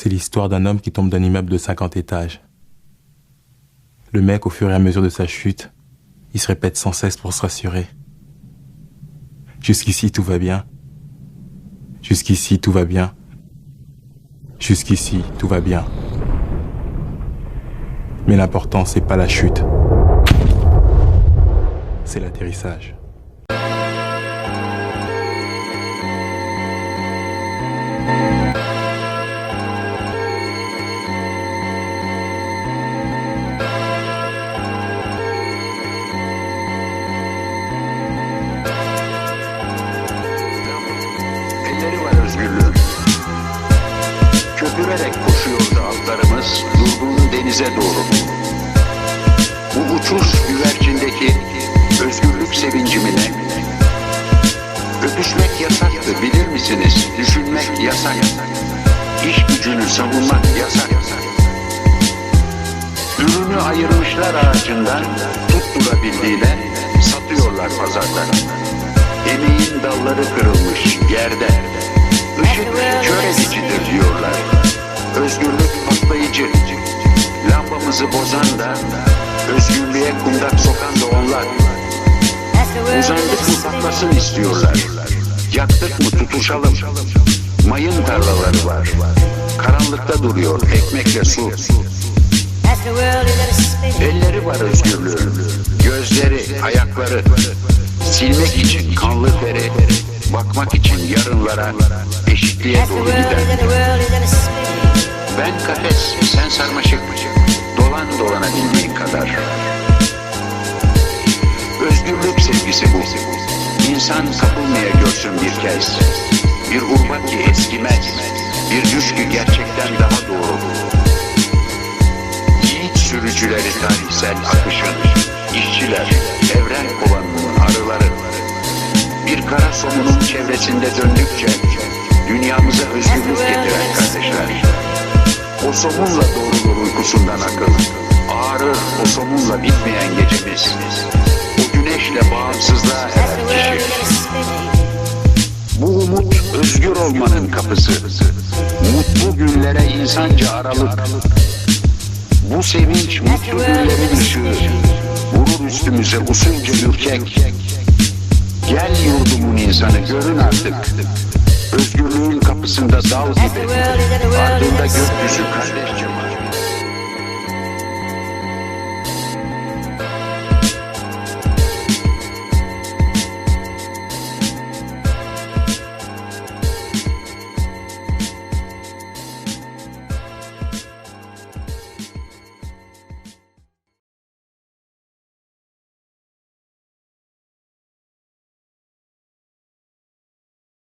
C'est l'histoire d'un homme qui tombe d'un immeuble de 50 étages. Le mec, au fur et à mesure de sa chute, il se répète sans cesse pour se rassurer. Jusqu'ici, tout va bien. Jusqu'ici, tout va bien. Jusqu'ici, tout va bien. Mais l'important, c'est pas la chute. C'est l'atterrissage. Özgürlüğün. Köpürerek koşuyordu atlarımız durgun denize doğru. Bu uçuş güvercindeki özgürlük sevincimine öpüşmek yasaktı bilir misiniz? Düşünmek yasak. İş gücünü savunmak yasak. Ürünü ayırmışlar ağacından tutturabildiğiyle satıyorlar pazarlara. Emeğin dalları kırılmış Lambamızı bozan da, özgürlüğe kundak sokan da onlar. Uzandık mı patlasın istiyorlar. Yaktık mı tutuşalım. Mayın tarlaları var. Karanlıkta duruyor ekmekle su. Elleri var özgürlüğün. Gözleri, ayakları. Silmek için kanlı teri. Bakmak için yarınlara, eşitliğe doğru gider. Ben kafes, sen sarmaşık. Dolan dolanabildiğin kadar. Özgürlük sevgisi bu. İnsan kapılmaya görsün bir kez. Bir urban ki eskimez. Bir güç ki gerçekten daha doğru. Yiğit sürücüleri tarihsel akışın, işçiler, evren kovanının arıları. Bir kara somunun çevresinde döndükçe dünyamıza özgürlük getiren kardeşler. O somunla doğrulur uykusundan akıl. Somunla bitmeyen gecemiz. O güneşle bağımsızlığa erer kişi. Bu umut özgür olmanın kapısı. Mutlu günlere insanca aralık. Bu sevinç mutlu günlerin ışığı. Vurur üstümüze usulca ürkek. Gel yurdumun insanı görün artık. Özgürlüğün kapısında dal gibi. Ardında gökyüzü kardeşçe